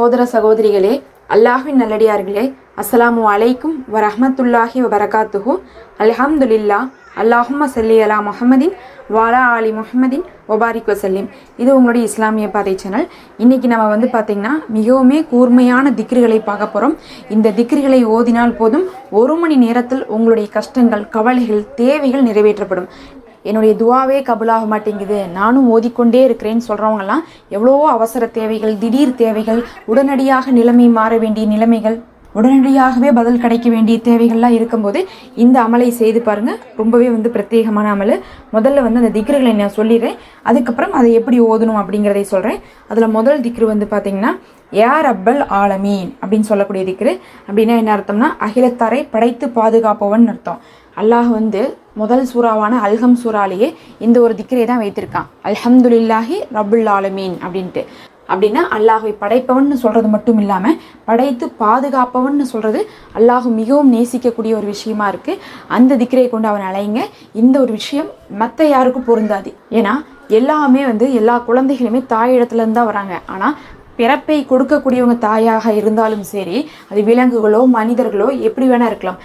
சகோதர சகோதரிகளே அல்லாஹ்வின் நல்லடியார்களே அஸ்ஸலாமு அலைக்கும் வரஹ்மத்துல்லாஹி வரகாத்துஹு அல்ஹம்துலில்லா அல்லாஹும் சல்லி அலா முஹம்மதின் வாலா ஆலி முஹம்மதின் ஒபாரிக் வசல்லிம். இது உங்களுடைய இஸ்லாமிய பாதை சேனல். இன்றைக்கி நம்ம வந்து பார்த்திங்கன்னா மிகவுமே கூர்மையான திக்ருகளை பார்க்க போகிறோம் இந்த திக்ருகளை ஓதினால் போதும் ஒரு மணி நேரத்தில் உங்களுடைய கஷ்டங்கள் கவலைகள் தேவைகள் நிறைவேற்றப்படும். என்னுடைய துவாவே கபுலாக மாட்டேங்குது. நானும் ஓதிக்கொண்டே இருக்கிறேன்னு சொல்கிறவங்கலாம் எவ்வளவோ அவசர தேவைகள் திடீர் தேவைகள் உடனடியாக நிலைமை மாற வேண்டிய நிலைமைகள் உடனடியாகவே பதில் கிடைக்க வேண்டிய தேவைகள்லாம் இருக்கும்போது இந்த அமலை செய்து பாருங்க. ரொம்பவே வந்து பிரத்யேகமான அமல். முதல்ல வந்து அந்த திக்ருகளை நான் சொல்லிடுறேன். அதுக்கப்புறம் அதை எப்படி ஓதணும் அப்படிங்கிறதை சொல்கிறேன் அதில் முதல் திக்ரு வந்து பார்த்திங்கன்னா ஏர் அப்பல் ஆலமீன் அப்படின்னு சொல்லக்கூடிய திக்ரு அப்படின்னா என்ன அர்த்தம்னா அகிலத்தாரை படைத்து பாதுகாப்பவன் அர்த்தம். அல்லாஹ் வந்து முதல் சூறாவான அல்ஹம் சூறாலேயே இந்த ஒரு திக்ரை தான் வைத்திருக்கான். அல்ஹம்துலில்லாஹி ரபுல் ஆலமீன் அப்படின்ட்டு. அப்படின்னா அல்லாஹை படைப்பவன் சொல்றது மட்டும் இல்லாமல் படைத்து பாதுகாப்பவன் சொல்கிறது அல்லாஹ் மிகவும் நேசிக்கக்கூடிய ஒரு விஷயமா இருக்குது அந்த திக்கரை கொண்டு அவன் அலைங்க. இந்த ஒரு விஷயம் மற்ற யாருக்கும் பொருந்தாது. ஏன்னா எல்லாமே வந்து எல்லா குழந்தைகளுமே தாயிடத்துல இருந்து தான் வராங்க. ஆனால் பிறப்பை கொடுக்கக்கூடியவங்க தாயாக இருந்தாலும் சரி அது விலங்குகளோ மனிதர்களோ எப்படி வேணால் இருக்கலாம்.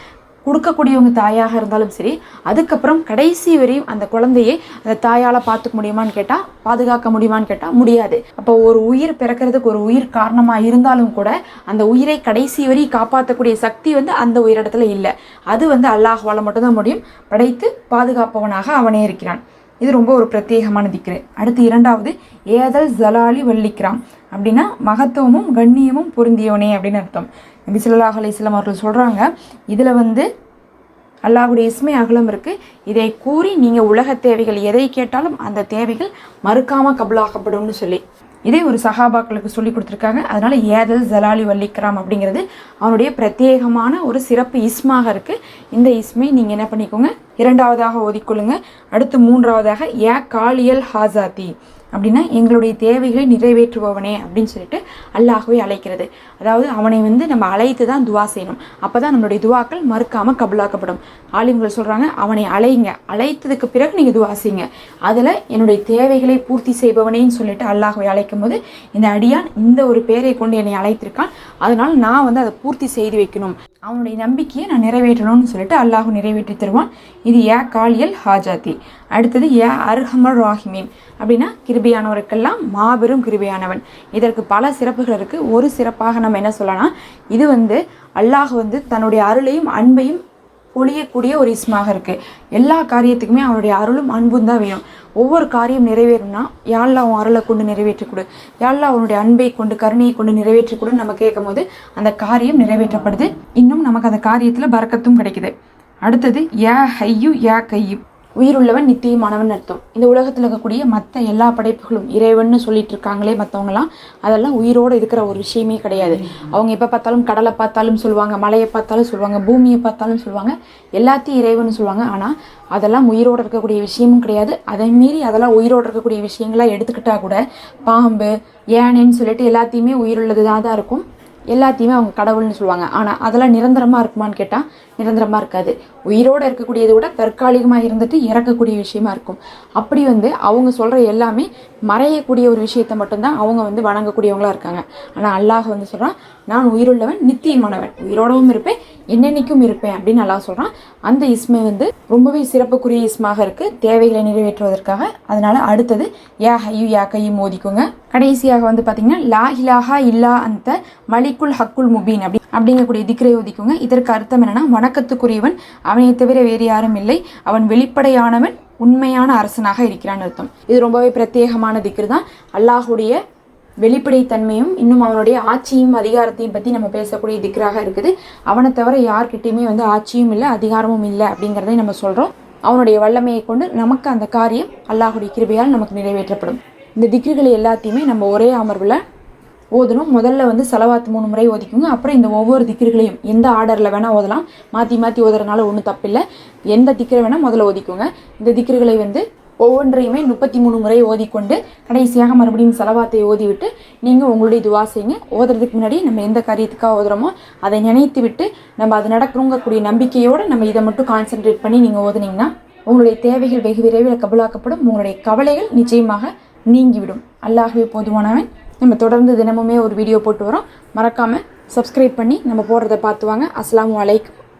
கொடுக்கக்கூடியவங்க தாயாக இருந்தாலும் சரி அதுக்கப்புறம் கடைசி வரையும் அந்த குழந்தையை அந்த தாயால் பார்த்துக்க முடியுமான்னு கேட்டால் பாதுகாக்க முடியுமான்னு கேட்டால் முடியாது. அப்போ ஒரு உயிர் பிறக்கிறதுக்கு ஒரு உயிர் காரணமாக இருந்தாலும் கூட அந்த உயிரை கடைசி வரை காப்பாற்றக்கூடிய சக்தி வந்து அந்த உயிரிடத்துல இல்லை. அது வந்து அல்லாஹ்வால் மட்டும்தான் முடியும். படைத்து பாதுகாப்பவனாக அவனே இருக்கிறான். இது ரொம்ப ஒரு பிரத்யேகமான திக்ரு. அடுத்து இரண்டாவது ஏதல் ஜலாலி வள்ளிக்கிராம் அப்படின்னா மகத்துவமும் கண்ணியமும் பொருந்தியவனே அப்படின்னு அர்த்தம். நபி சொல்லாஹ் அலைஹி அவர்கள் சொல்கிறாங்க இதில் வந்து அல்லாஹுடைய இஸ்மை அகலம் இருக்குது இதை கூறி நீங்கள் உலக தேவைகள் எதை கேட்டாலும் அந்த தேவைகள் மறுக்காமல் கபலாக்கப்படும்னு சொல்லி. இதே ஒரு சஹாபாக்களுக்கு சொல்லி கொடுத்துருக்காங்க. அதனால் ஏதல் ஜலாலி வல்லிக்ராம் அப்படிங்கிறது அவனுடைய பிரத்யேகமான ஒரு சிறப்பு இஸ்மாக இருக்குது இந்த இஸ்மை நீங்கள் என்ன பண்ணிக்கோங்க இரண்டாவதாக ஓதிக்கொள்ளுங்க. அடுத்து மூன்றாவதாக ஏ காலியல் ஹாசாத்தி. அப்படின்னா எங்களுடைய தேவைகளை நிறைவேற்றுபவனே அப்படின்னு சொல்லிட்டு அல்லாஹ்வை அழைக்கிறது. அதாவது அவனை வந்து நம்ம அழைத்து தான் துவா செய்யணும். அப்போ தான் நம்மளுடைய துவாக்கள் மறுக்காமல் கபலாக்கப்படும். ஆலிம்கள் சொல்கிறாங்க அவனை அழைங்க. அழைத்ததுக்கு பிறகு நீங்கள் துவா செய்யுங்க. அதில் என்னுடைய தேவைகளை பூர்த்தி செய்பவனேன்னு சொல்லிட்டு அல்லாஹ்வை அழைக்கும் போது இந்த அடியான் இந்த ஒரு பேரை கொண்டு என்னை அழைத்திருக்கான். அதனால் நான் வந்து அதை பூர்த்தி செய்து வைக்கணும். அவனுடைய நம்பிக்கையை நான் நிறைவேற்றணும்னு சொல்லிட்டு அல்லாஹ் நிறைவேற்றி தருவான். இது ஏ காலியல் ஹாஜாத்தி. அடுத்தது ஏ அர்ஹமர் ராஹிமீன். அப்படின்னா கிருப கிருபியானவருக்கெல்லாம் மாபெரும் கிருபியானவன். இதற்கு பல சிறப்புகள் இருக்குது ஒரு சிறப்பாக நம்ம என்ன சொல்லலாம்? இது வந்து அல்லாஹ் வந்து தன்னுடைய அருளையும் அன்பையும் பொழியக்கூடிய ஒரு இஸ்மாக இருக்குது எல்லா காரியத்துக்குமே அவனுடைய அருளும் அன்பும் தான் வேணும். ஒவ்வொரு காரியம் நிறைவேறும்னா யாழ்லா அவன் அருளை கொண்டு நிறைவேற்றி கொடு. யாழ்லா அவனுடைய அன்பை கொண்டு கருணையை கொண்டு நிறைவேற்றி கொடு நம்ம கேட்கும் போது அந்த காரியம் நிறைவேற்றப்படுது. இன்னும் நமக்கு அந்த காரியத்தில் பறக்கத்தும் கிடைக்குது. அடுத்தது யா ஹையு யா கையு. உயிருள்ளவன் நித்தியமானவன் அர்த்தம். இந்த உலகத்தில் இருக்கக்கூடிய மற்ற எல்லா படைப்புகளும் இறைவன்னு சொல்லிட்டு இருக்காங்களே மற்றவங்களாம் அதெல்லாம் உயிரோடு இருக்கிற ஒரு விஷயமே கிடையாது. அவங்க எப்போ பார்த்தாலும் கடலை பார்த்தாலும் சொல்லுவாங்க மலையை பார்த்தாலும் சொல்லுவாங்க பூமியை பார்த்தாலும் சொல்லுவாங்க எல்லாத்தையும் இறைவன் சொல்லுவாங்க. ஆனால் அதெல்லாம் உயிரோடு இருக்கக்கூடிய விஷயமும் கிடையாது. அதை மீறி அதெல்லாம் உயிரோடு இருக்கக்கூடிய விஷயங்களாக எடுத்துக்கிட்டால் கூட பாம்பு ஏனைன்னு சொல்லிட்டு எல்லாத்தையுமே உயிருள்ளது தான் தான் இருக்கும். எல்லாத்தையுமே அவங்க கடவுள்னு சொல்லுவாங்க. ஆனால் அதெல்லாம் நிரந்தரமாக இருக்குமான்னு கேட்டால் நிரந்தரமாக இருக்காது. உயிரோடு இருக்கக்கூடியதை விட தற்காலிகமாக இருந்துட்டு இறக்கக்கூடிய விஷயமா இருக்கும். அப்படி வந்து அவங்க சொல்கிற எல்லாமே மறையக்கூடிய ஒரு விஷயத்தை மட்டும்தான் அவங்க வந்து வணங்கக்கூடியவங்களா இருக்காங்க. ஆனால் அல்லாஹ் வந்து சொல்கிறான் நான் உயிருள்ளவன் நித்தியமானவன். உயிரோடவும் இருப்பேன் என்னென்னைக்கும் இருப்பேன் அப்படின்னு நல்லா சொல்கிறான் அந்த இஸ்மை வந்து ரொம்பவே சிறப்புக்குரிய இஸ்மாக இருக்குது தேவைகளை நிறைவேற்றுவதற்காக. அதனால் அடுத்தது யா ஹையு யா கையும் மோதிக்கோங்க. கடைசியாக வந்து பார்த்திங்கன்னா லா இலாஹா இல்லா அந்த மலிக்குல் ஹக்குல் முபீன் அப்படி அப்படிங்கக்கூடிய திக்ரை ஒதிக்குங்க. இதற்கு அர்த்தம் என்னன்னா வணக்கத்துக்குரியவன் அவனை தவிர வேறு யாரும் இல்லை. அவன் வெளிப்படையானவன் உண்மையான அரசனாக இருக்கிறான் அர்த்தம். இது ரொம்பவே பிரத்யேகமான திக்ரு தான். அல்லாஹுடைய வெளிப்படைத்தன்மையும் இன்னும் அவனுடைய ஆட்சியும் அதிகாரத்தையும் பற்றி நம்ம பேசக்கூடிய திக்ராக இருக்குது. அவனை தவிர யார்கிட்டையுமே வந்து ஆட்சியும் இல்லை அதிகாரமும் இல்லை அப்படிங்கிறதை நம்ம சொல்கிறோம் அவனுடைய வல்லமையை கொண்டு நமக்கு அந்த காரியம் அல்லாஹுடைய கிருபையால் நமக்கு நிறைவேற்றப்படும். இந்த திக்ருகளை எல்லாத்தையுமே நம்ம ஒரே அமர்வில் ஓதணும். முதல்ல வந்து செலவாத்து மூணு முறை ஓதிக்குங்க. அப்புறம் இந்த ஒவ்வொரு திக்கிர்களையும் எந்த ஆர்டரில் வேணால் ஓதலாம். மாற்றி மாற்றி ஓதுறதுனால ஒன்றும் தப்பில்லை. எந்த திக்கரை வேணால் முதல்ல ஓதிக்குங்க. இந்த திக்கிர்களை வந்து ஒவ்வொன்றையுமே முப்பத்தி மூணு முறை ஓதிக்கொண்டு கடைசியாக மறுபடியும் செலவாத்தை ஓதிவிட்டு நீங்கள் உங்களுடைய துவா செய்யுங்க. ஓதுறதுக்கு முன்னாடி நம்ம எந்த காரியத்துக்காக ஓதுறோமோ அதை நினைத்து விட்டு நம்ம அது நடக்கணுங்கக்கூடிய நம்பிக்கையோடு நம்ம இதை மட்டும் கான்சென்ட்ரேட் பண்ணி நீங்கள் ஓதுனீங்கன்னா உங்களுடைய தேவைகள் வெகு விரைவில் கபலாக்கப்படும். உங்களுடைய கவலைகள் நிச்சயமாக நீங்கிவிடும். அல்லாகவே போதுமானவன். நம்ம தொடர்ந்து தினமுமே ஒரு வீடியோ போட்டு வரோம். மறக்காமல் சப்ஸ்கிரைப் பண்ணி நம்ம போடுறத பார்த்து வாங்க. அஸ்ஸலாமு